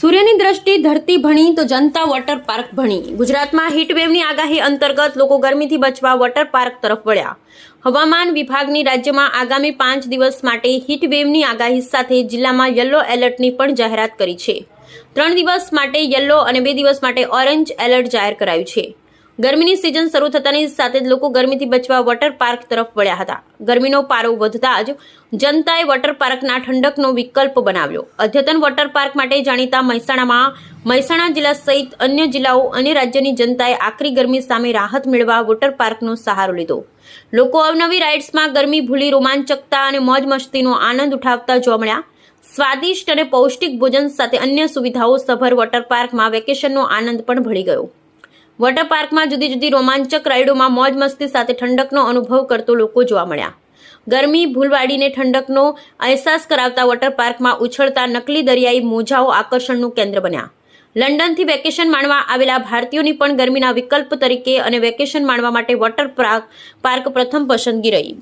સૂર્યની દ્રષ્ટિ ધરતી ભણી તો જનતા વોટર પાર્ક ભણી. ગુજરાતમાં હીટવેવની આગાહી અંતર્ગત લોકો ગરમીથી બચવા વોટર પાર્ક તરફ વળ્યા. હવામાન વિભાગની રાજ્યમાં આગામી પાંચ દિવસ માટે હીટવેવની આગાહી સાથે જિલ્લામાં યલો એલર્ટની પણ જાહેરાત કરી છે. ત્રણ દિવસ માટે યલો અને બે દિવસ માટે ઓરેન્જ એલર્ટ જાહેર કરાયું છે. ગરમીની સિઝન શરૂ થતાની સાથે જ લોકો ગરમીથી બચવા વોટર પાર્ક તરફ વળ્યા હતા. ગરમીનો પારો વધતા જ જનતાએ વોટર પાર્કના ઠંડકનો વિકલ્પ બનાવ્યો. અદ્યતન વોટર પાર્ક માટે જાણીતા મહેસાણામાં મહેસાણા જિલ્લા સહિત અન્ય જિલ્લાઓ અને રાજ્યની જનતાએ આકરી ગરમી સામે રાહત મેળવવા વોટર પાર્કનો સહારો લીધો. લોકો અવનવી રાઇડ્સમાં ગરમી ભૂલી રોમાંચકતા અને મોજ મસ્તીનો આનંદ ઉઠાવતા જોવા મળ્યા. સ્વાદિષ્ટ અને પૌષ્ટિક ભોજન સાથે અન્ય સુવિધાઓ સભર વોટર પાર્કમાં વેકેશનનો આનંદ પણ ભળી ગયો. વોટર પાર્કમાં જુદી જુદી રોમાંચક રાઇડોમાં મોજ મસ્તી સાથે ઠંડકનો અનુભવ કરતો લોકો જોવા મળ્યા. ગરમી, ભૂલવાડીને ઠંડકનો અહેસાસ કરાવતા વોટર પાર્કમાં ઉછળતા નકલી દરિયાઈ મોજાઓ આકર્ષણનું કેન્દ્ર બન્યા. લંડનથી વેકેશન માણવા આવેલા ભારતીયોની પણ ગરમીના વિકલ્પ તરીકે અને વેકેશન માણવા માટે વોટર પાર્ક પાર્ક પ્રથમ પસંદગી રહી.